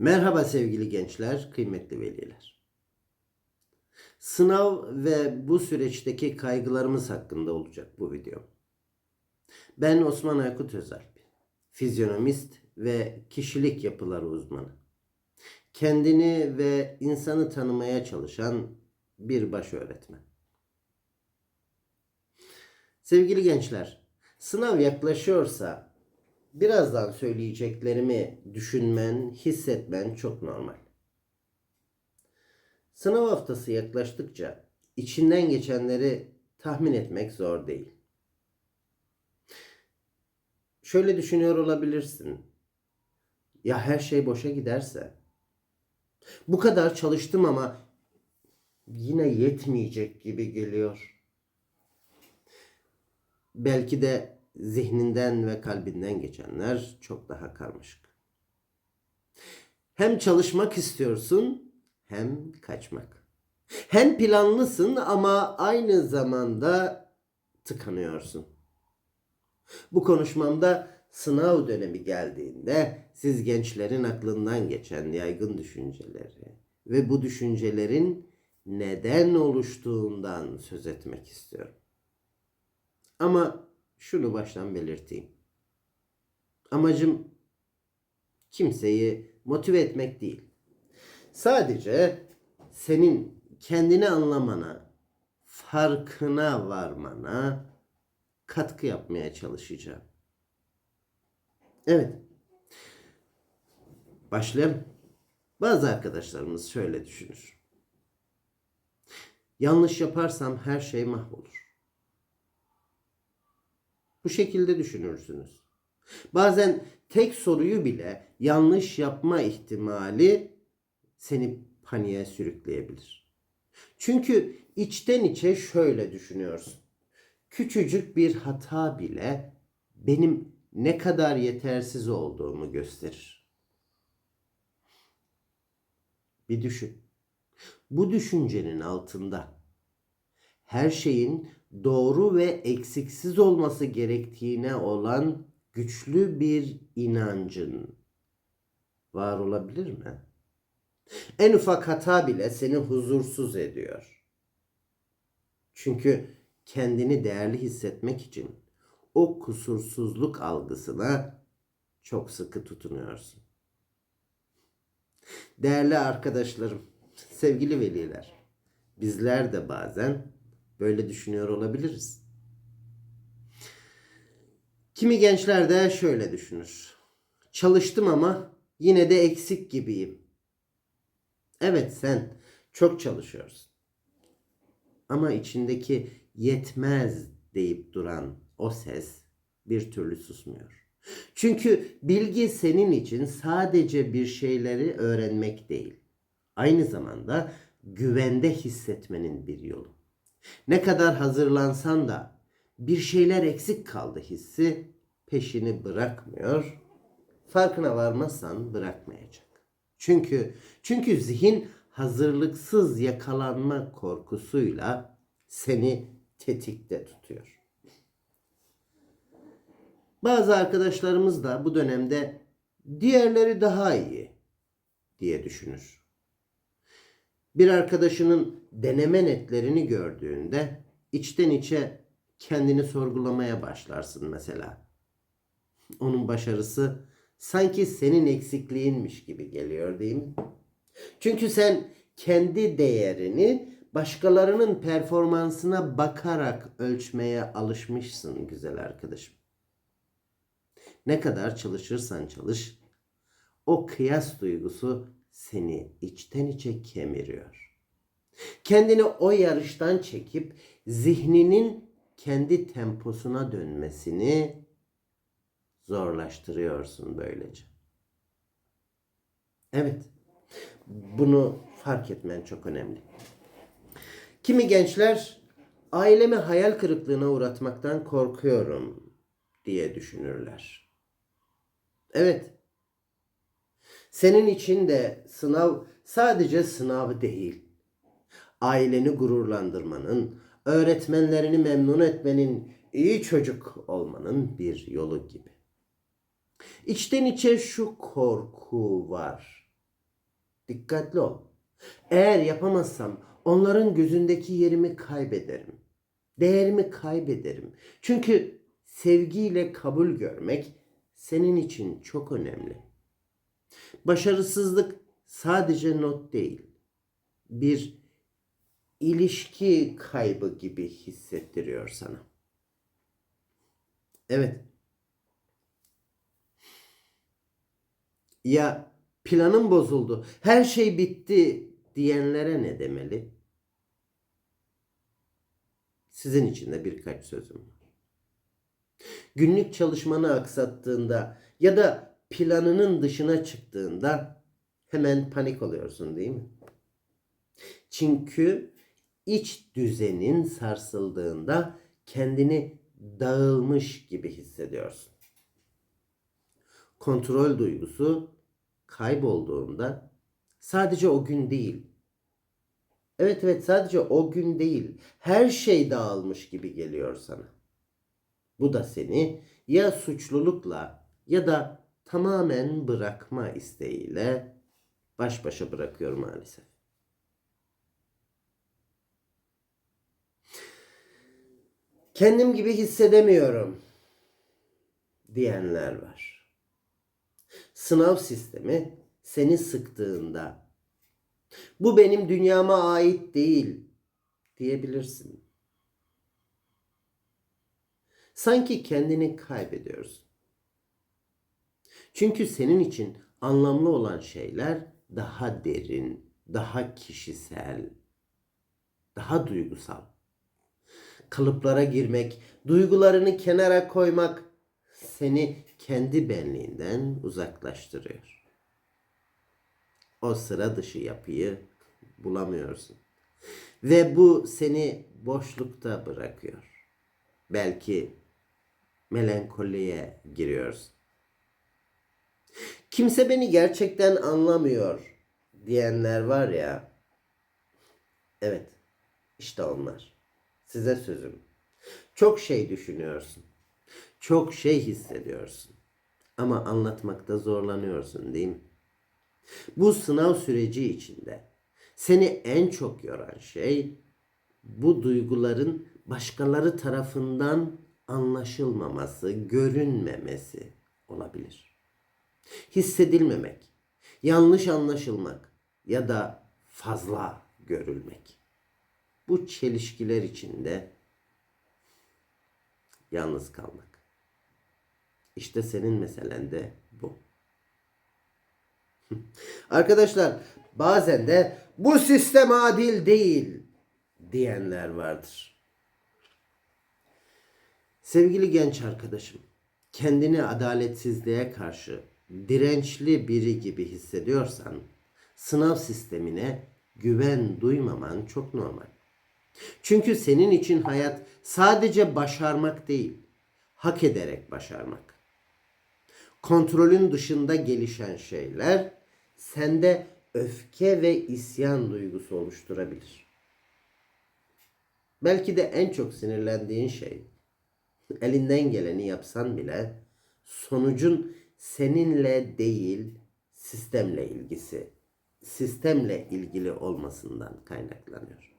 Merhaba sevgili gençler, kıymetli veliler. Sınav ve bu süreçteki kaygılarımız hakkında olacak bu video. Ben Osman Aykut Özalp, fizyonomist ve kişilik yapıları uzmanı. Kendini ve insanı tanımaya çalışan bir baş öğretmen. Sevgili gençler, sınav yaklaşıyorsa birazdan söyleyeceklerimi düşünmen, hissetmen çok normal. Sınav haftası yaklaştıkça içinden geçenleri tahmin etmek zor değil. Şöyle düşünüyor olabilirsin. Ya her şey boşa giderse? Bu kadar çalıştım ama yine yetmeyecek gibi geliyor. Belki de zihninden ve kalbinden geçenler çok daha karmaşık. Hem çalışmak istiyorsun hem kaçmak. Hem planlısın ama aynı zamanda tıkanıyorsun. Bu konuşmamda sınav dönemi geldiğinde siz gençlerin aklından geçen yaygın düşünceleri ve bu düşüncelerin neden oluştuğundan söz etmek istiyorum. Ama şunu baştan belirteyim. Amacım kimseyi motive etmek değil. Sadece senin kendini anlamana, farkına varmana katkı yapmaya çalışacağım. Evet. Başlayalım. Bazı arkadaşlarımız şöyle düşünür. Yanlış yaparsam her şey mahvolur. Bu şekilde düşünürsünüz. Bazen tek soruyu bile yanlış yapma ihtimali seni paniğe sürükleyebilir. Çünkü içten içe şöyle düşünüyorsun. Küçücük bir hata bile benim ne kadar yetersiz olduğumu gösterir. Bir düşün. Bu düşüncenin altında her şeyin doğru ve eksiksiz olması gerektiğine olan güçlü bir inancın var olabilir mi? En ufak hata bile seni huzursuz ediyor. Çünkü kendini değerli hissetmek için o kusursuzluk algısına çok sıkı tutunuyorsun. Değerli arkadaşlarım, sevgili veliler, bizler de bazen böyle düşünüyor olabiliriz. Kimi gençler de şöyle düşünür. Çalıştım ama yine de eksik gibiyim. Evet sen çok çalışıyorsun. Ama içindeki yetmez deyip duran o ses bir türlü susmuyor. Çünkü bilgi senin için sadece bir şeyleri öğrenmek değil. Aynı zamanda güvende hissetmenin bir yolu. Ne kadar hazırlansan da bir şeyler eksik kaldı hissi peşini bırakmıyor. Farkına varmazsan bırakmayacak. Çünkü çünkü zihin hazırlıksız yakalanma korkusuyla seni tetikte tutuyor. Bazı arkadaşlarımız da bu dönemde diğerleri daha iyi diye düşünür. Bir arkadaşının deneme netlerini gördüğünde içten içe kendini sorgulamaya başlarsın mesela. Onun başarısı sanki senin eksikliğinmiş gibi geliyor değil mi? Çünkü sen kendi değerini başkalarının performansına bakarak ölçmeye alışmışsın güzel arkadaşım. Ne kadar çalışırsan çalış, o kıyas duygusu seni içten içe kemiriyor. Kendini o yarıştan çekip zihninin kendi temposuna dönmesini zorlaştırıyorsun böylece. Evet. Bunu fark etmen çok önemli. Kimi gençler ailemi hayal kırıklığına uğratmaktan korkuyorum diye düşünürler. Evet. Senin için de sınav sadece sınav değil. Aileni gururlandırmanın, öğretmenlerini memnun etmenin, iyi çocuk olmanın bir yolu gibi. İçten içe şu korku var. Dikkatli ol. Eğer yapamazsam onların gözündeki yerimi kaybederim. Değerimi kaybederim. Çünkü sevgiyle kabul görmek senin için çok önemli. Başarısızlık sadece not değil. Bir ilişki kaybı gibi hissettiriyor sana. Evet. Ya planım bozuldu, her şey bitti diyenlere ne demeli? Sizin için de birkaç sözüm var. Günlük çalışmanı aksattığında ya da planının dışına çıktığında hemen panik oluyorsun değil mi? Çünkü iç düzenin sarsıldığında kendini dağılmış gibi hissediyorsun. Kontrol duygusu kaybolduğunda sadece o gün değil. Evet evet sadece o gün değil. Her şey dağılmış gibi geliyor sana. Bu da seni ya suçlulukla ya da tamamen bırakma isteğiyle baş başa bırakıyor maalesef. Kendim gibi hissedemiyorum diyenler var. Sınav sistemi seni sıktığında bu benim dünyama ait değil diyebilirsin. Sanki kendini kaybediyorsun. Çünkü senin için anlamlı olan şeyler daha derin, daha kişisel, daha duygusal. Kalıplara girmek, duygularını kenara koymak seni kendi benliğinden uzaklaştırıyor. O sıra dışı yapıyı bulamıyorsun. Ve bu seni boşlukta bırakıyor. Belki melankoliye giriyorsun. Kimse beni gerçekten anlamıyor diyenler var ya. Evet. işte onlar. Size sözüm. Çok şey düşünüyorsun. Çok şey hissediyorsun. Ama anlatmakta zorlanıyorsun değil mi? Bu sınav süreci içinde seni en çok yoran şey bu duyguların başkaları tarafından anlaşılmaması, görünmemesi olabilir. Hissedilmemek, yanlış anlaşılmak ya da fazla görülmek. Bu çelişkiler içinde yalnız kalmak. İşte senin meselen de bu. Arkadaşlar bazen de bu sistem adil değil diyenler vardır. Sevgili genç arkadaşım, kendini adaletsizliğe karşı dirençli biri gibi hissediyorsan sınav sistemine güven duymaman çok normal. Çünkü senin için hayat sadece başarmak değil, hak ederek başarmak. Kontrolün dışında gelişen şeyler sende öfke ve isyan duygusu oluşturabilir. Belki de en çok sinirlendiğin şey elinden geleni yapsan bile sonucun seninle değil sistemle ilgisi, sistemle ilgili olmasından kaynaklanıyor.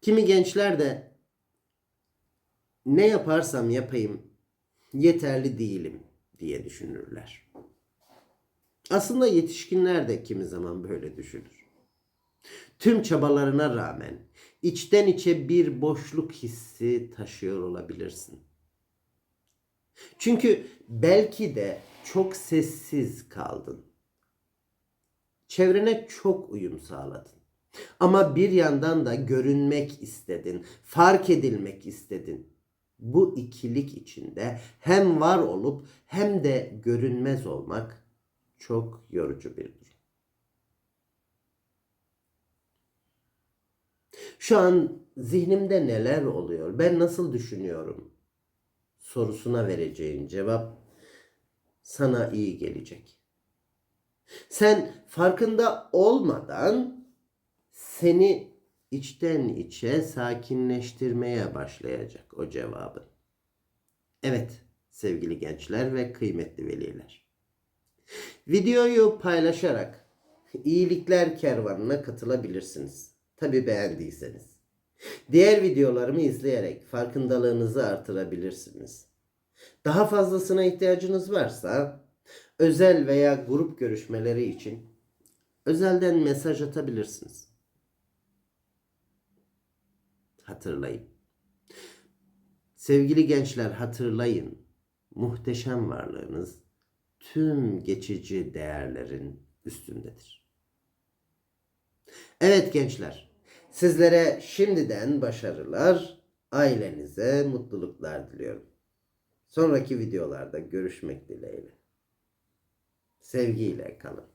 Kimi gençler de ne yaparsam yapayım yeterli değilim diye düşünürler. Aslında yetişkinler de kimi zaman böyle düşünür. Tüm çabalarına rağmen içten içe bir boşluk hissi taşıyor olabilirsin. Çünkü belki de çok sessiz kaldın. Çevrene çok uyum sağladın. Ama bir yandan da görünmek istedin, fark edilmek istedin. Bu ikilik içinde hem var olup hem de görünmez olmak çok yorucu bir durum. Şu an zihnimde neler oluyor? Ben nasıl düşünüyorum? Sorusuna vereceğin cevap sana iyi gelecek. Sen farkında olmadan seni içten içe sakinleştirmeye başlayacak o cevabın. Evet sevgili gençler ve kıymetli veliler. Videoyu paylaşarak iyilikler kervanına katılabilirsiniz. Tabi beğendiyseniz. Diğer videolarımı izleyerek farkındalığınızı artırabilirsiniz. Daha fazlasına ihtiyacınız varsa özel veya grup görüşmeleri için özelden mesaj atabilirsiniz. Hatırlayın. Sevgili gençler hatırlayın. Muhteşem varlığınız tüm geçici değerlerin üstündedir. Evet gençler, sizlere şimdiden başarılar, ailenize mutluluklar diliyorum. Sonraki videolarda görüşmek dileğiyle. Sevgiyle kalın.